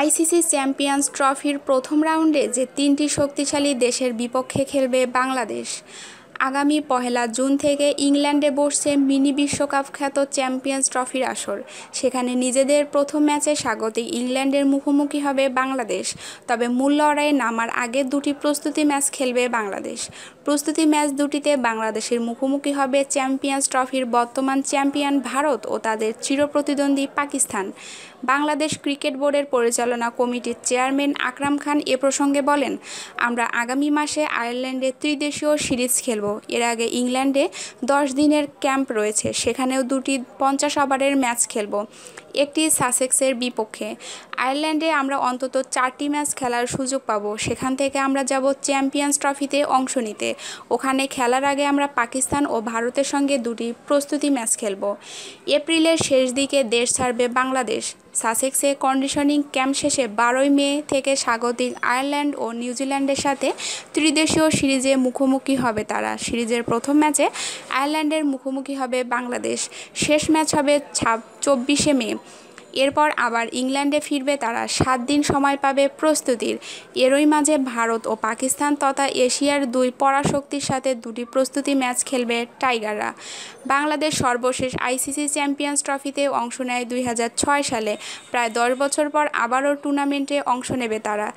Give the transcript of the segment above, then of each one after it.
ICC champions ট্রফির প্রথম রাউন্ডে যে তিনটি শক্তিশালী দেশের বিপক্ষে খেলবে বাংলাদেশ। আগামী পহেলা জুন থেকে ইংল্যান্ডে বসছে মিনি বিশ্বকাপ খ্যাত চ্যাম্পিয়ন্স ট্রফির আসর। সেখানে নিজেদের প্রথম ম্যাচে স্বাগতিক ইংল্যান্ডের মুখোমুখি হবে বাংলাদেশ। তবে মূল লড়াইয়ে নামার আগে দুটি প্রস্তুতি ম্যাচ খেলবে বাংলাদেশ। প্রস্তুতি ম্যাচ দুটিতে বাংলাদেশের মুখোমুখি হবে চ্যাম্পিয়ন্স ট্রফির বর্তমান চ্যাম্পিয়ন ভারত ও তাদের চিরপ্রতিদ্বন্দ্বী পাকিস্তান। বাংলাদেশ ক্রিকেট বোর্ডের পরিচালনা কমিটির চেয়ারম্যান আকরাম খান এ প্রসঙ্গে বলেন, আমরা আগামী মাসে আয়ারল্যান্ডে ত্রিদেশীয় সিরিজ খেলব। এর আগে ইংল্যান্ডে দশ দিনের ক্যাম্প রয়েছে। সেখানেও দুটি পঞ্চাশ ওভারের ম্যাচ খেলব। একটি সাসেক্সের বিপক্ষে। আয়ারল্যান্ডে আমরা অন্তত চারটি ম্যাচ খেলার সুযোগ পাব। সেখান থেকে আমরা যাব চ্যাম্পিয়ন্স ট্রফিতে অংশ নিতে। ওখানে খেলার আগে আমরা পাকিস্তান ও ভারতের সঙ্গে দুটি প্রস্তুতি ম্যাচ খেলব। এপ্রিলের শেষ দিকে দেশ ছাড়বে বাংলাদেশ। সাসেক্সে কন্ডিশনিং ক্যাম্প শেষে বারোই মে থেকে স্বাগতিক আয়ারল্যান্ড ও নিউজিল্যান্ডের সাথে ত্রিদেশীয় সিরিজে মুখোমুখি হবে তারা। সিরিজের প্রথম ম্যাচে আয়ারল্যান্ডের মুখোমুখি হবে বাংলাদেশ। শেষ ম্যাচ হবে ছাব চব্বিশে মে। এরপর আবার ইংল্যান্ডে ফিরবে তারা সাত দিন সময় পাবে প্রস্তুতির। এরই মাঝে ভারত ও পাকিস্তান তথা এশিয়ার দুই পরাশক্তির সাথে দুটি প্রস্তুতি ম্যাচ খেলবে টাইগাররা। বাংলাদেশ সর্বশেষ আইসিসি চ্যাম্পিয়ন্স ট্রফিতে অংশ নেয় দুই হাজার ছয় সালে। প্রায় দশ বছর পর আবারও টুর্নামেন্টে অংশ নেবে তারা।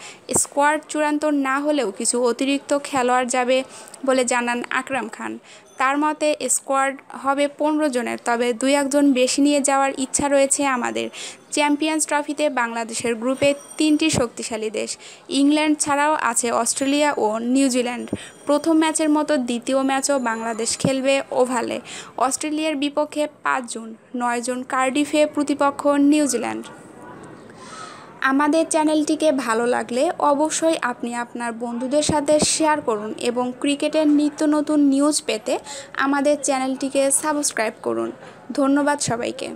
স্কোয়াড চূড়ান্ত না হলেও কিছু অতিরিক্ত খেলোয়াড় যাবে বলে জানান আকরাম খান। তার মতে স্কোয়াড হবে পনেরো জনের, তবে দুই একজন বেশি নিয়ে যাওয়ার ইচ্ছা রয়েছে আমাদের। চ্যাম্পিয়ন্স ট্রফিতে বাংলাদেশের গ্রুপে তিনটি শক্তিশালী দেশ, ইংল্যান্ড ছাড়াও আছে অস্ট্রেলিয়া ও নিউজিল্যান্ড প্রথম ম্যাচের মতো দ্বিতীয় ম্যাচও বাংলাদেশ খেলবে ওভালে। অস্ট্রেলিয়ার বিপক্ষে পাঁচ জুন, নয় জন কার্ডিফে প্রতিপক্ষ নিউজিল্যান্ড আমাদের চ্যানেলটিকে ভালো লাগলে অবশ্যই আপনি আপনার বন্ধুদের সাথে শেয়ার করুন এবং ক্রিকেটের নিত্য নতুন নিউজ পেতে আমাদের চ্যানেলটিকে সাবস্ক্রাইব করুন। ধন্যবাদ সবাইকে।